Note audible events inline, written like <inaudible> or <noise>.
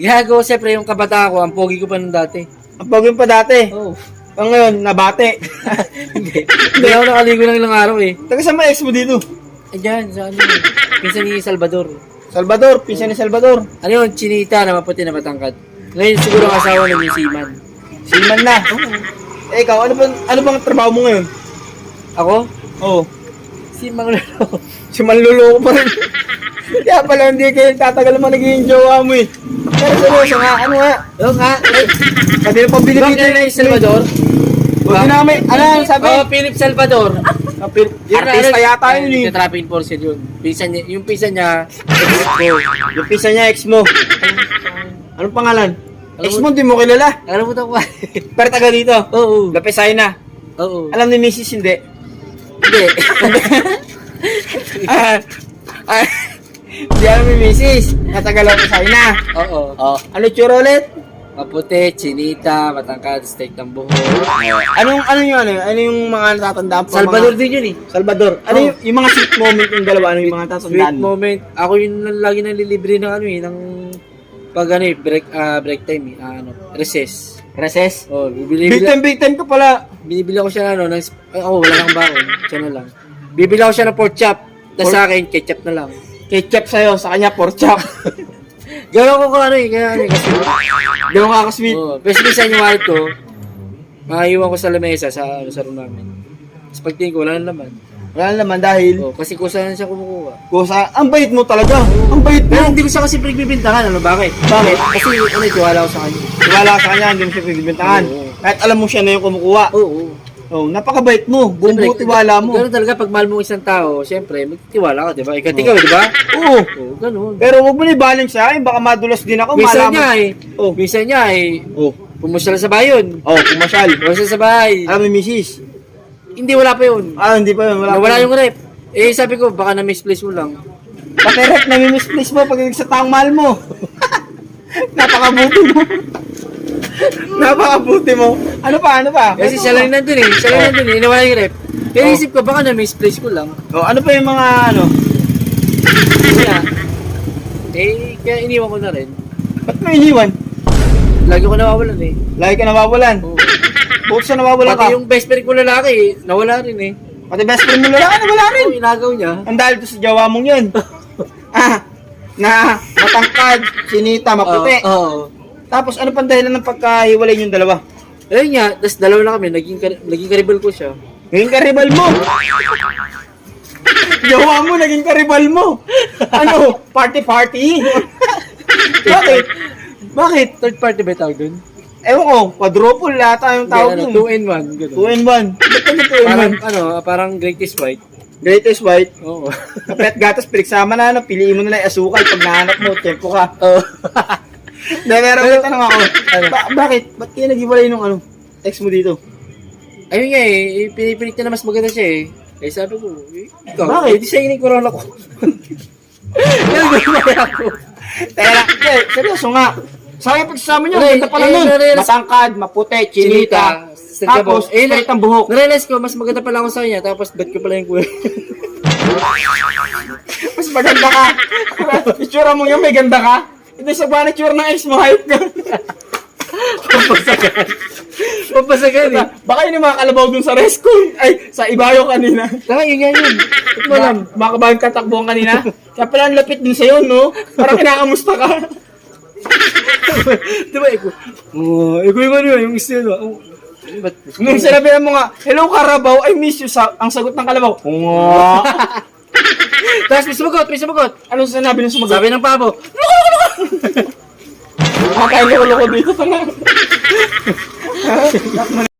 Gago, siyempre yung kabata ko, ang pogi ko pa nung dati. Ang pagawin pa dati. Oo. Ang ngayon, nabate. <laughs> Hindi. Hindi ako nakaligo ng ilang araw eh. Taga saan ba ex mo dito? Ayan, sa ano eh. Pinsan ni Salvador. Salvador, pinsan ni Salvador. Ano yun, chinita na maputi na matangkad. Ngayon siguro ang asawa ng yung seaman. Silman na. Eh, ikaw, ano bang, ano bang trabaho mo ngayon? Ako? Oo. Si Mang Lolo. Si manluloko pa rin. Kaya pala hindi kayo tatagal mo naging jowa mo eh. Pero seryoso nga, ano nga? Oo nga. Kanina pa Di ba binibigyan kaya na Salvador? Huwag na may, ano ang sabi? Oh, Philip Salvador. Kapil, artista yata yun eh. Yung traffic enforcer yun. Pisa niya, yung pisa niya. Yung pisa niya, ex mo. Anong pangalan? Ex mo- mo, di mo kilala. Alam mo ko. Pero taga dito. Oo. Lapesay na. Oo. Alam ni Mrs. hindi. Hindi. <laughs> Ah, ah, Hindi alam ni Mrs. Natagal Lapesay na. Oo. Oh. Ano tsura ulit? Maputi, chinita, matangkad, steak ng buhok. Anong, ano yung ano? Ano yung mga natatandaan po? Salvador Mga, din yun eh. Salvador. Ano Oh. yung, yung mga sweet moment yung dalawa? Ano yung mga Sweet natatandaan mo? moment. Ako yung lagi nang lilibre ng ano eh, ng pag ano eh, break, ah, break time eh, ah, ano, recess. Recess? Oh, bibili, Big time, big time ka pala. binibili ako siya ng ano, ng, ay, oh, wala kang baon, siya na lang. Bibili ako siya ng pork chop, tapos sa akin, ketchup na lang. Ketchup sa'yo, sa kanya pork chop. <laughs> Gawin ko kung ano eh, kaya ano eh, kasi, Di mo kakasweet. oh, pero minsan yung wallet ko, makaiwan ko sa lamesa, sa, ano, sa room namin. Tapos pagtingin ko, wala na naman. Wala naman dahil, Oh, kasi kusa na siya kumukuha. kusa, ang bait mo talaga. Ang bait Pero mo. hindi ko siya kasi pinagbibintangan, ano, bakit? Bakit? Kasi, ano, tiwala ko sa kanya. Tiwala ka sa kanya, hindi mo siya pinagbintangan. Oo. Kahit alam mo siya na yung kumukuha. Oo. Oh, napakabait mo. Buong buo tiwala mo. Ganun talaga, pag mahal mo isang tao, siyempre, magtiwala ka, di ba? Ikat ikaw, di ba? Oo. Oo, ganun. Pero huwag mo na ibaling sa akin, baka madulas din ako. Minsan malaman- niya eh, Oh. minsan niya eh, Oh. pumusyal sa bayon. Oh, pumasyal. Pumusal sa bahay. Alam mo, misis. Hindi, wala pa yun. Ah, hindi pa yun. Wala Nawala pa yung rep. Eh, sabi ko, baka na-misplace mo lang. Pakirep, nami-misplace mo pag sa taong mahal mo. <laughs> Napakabuti mo. Napakabuti mo. Ano pa, ano pa? Kasi siya lang nandun eh. Siya lang nandun eh. Nawala yung rep. Pero Oh. isip ko, baka na-misplace ko lang. Oh, ano pa yung mga ano? Kaya, eh, kaya iniwan ko na rin. Ba't mo iniwan? Lagi ko nawawalan eh. Lagi ka nawawalan. Oo. Bukod sa nawawalan ka. Pati yung best friend ko lalaki eh, nawala rin eh. Pati best friend mo lalaki, nawala rin. Oo, inagaw niya. Ang dahil to sa jawa mong yun. <laughs> ah, na matangkad, sinita, maputi. Oo. oo. Tapos ano pang dahilan ng pagkahiwalay yung dalawa? Ayun nga, tapos dalawa na kami, naging, naging karibal ko siya. Naging karibal mo. Jawa mo, naging karibal mo. Ano? Party party? Bakit? Bakit? Third party ba yung tawag dun? Ewan ko, quadruple yata yung tawag Hindi, ano, two and one. Ganun. 2 and 1. Ba't ano 2 and Parang, ano, parang greatest white. 1? Greatest white. Oo. Kape at gatas, pinagsama na, ano, piliin mo na lang yung asukal. Pag nahanap mo, tempo ka. Oo. <laughs> Hindi, pero may tanong ako. Ba- bakit? Ba't kayo nag-iwalay nung ano? Ex mo dito? Ayun nga eh, eh, pinipilit na mas maganda siya eh. Eh sabi ko, eh, ikaw, Bakit? eh, di siya yung corona ko. <laughs> Nagagawin ako. Teka lang, hindi, seryoso nga. Sayang pagsasama niyo, Uy, ganda pala eh, nun. Matangkad, maputi, chinita. Tapos, eh, straight ang buhok. Narealize ko, mas maganda pala ako sa kanya, tapos bet ko pala yung kuya. <laughs> Mas maganda ka. <laughs> Itsura mo yun, may ganda ka. Hindi sa itsura ng ex mo, hype ka. <laughs> Pampasagan. Pampasagan eh. Baka yun yung mga kalabaw dun sa rescue. Ay, sa ibayo kanina. Tama, yun nga yun. Mo alam? Baka ba yung katakbuhan kanina? Kaya pala ang lapit din sa'yo, no? Parang kinakamusta ka. <laughs> Di ba, ikaw? Oo, ikaw yung ano yun, yung gusto yun. Oh? Nung sinabi mo nga, Hello Karabaw, I miss you. Sa ang sagot ng kalabaw, Nga. <laughs> Tapos may sumagot, may sumagot. Anong sinabi ng sumagot? Sabi ng pabo, Makain loko-loko dito. Tanga. <laughs>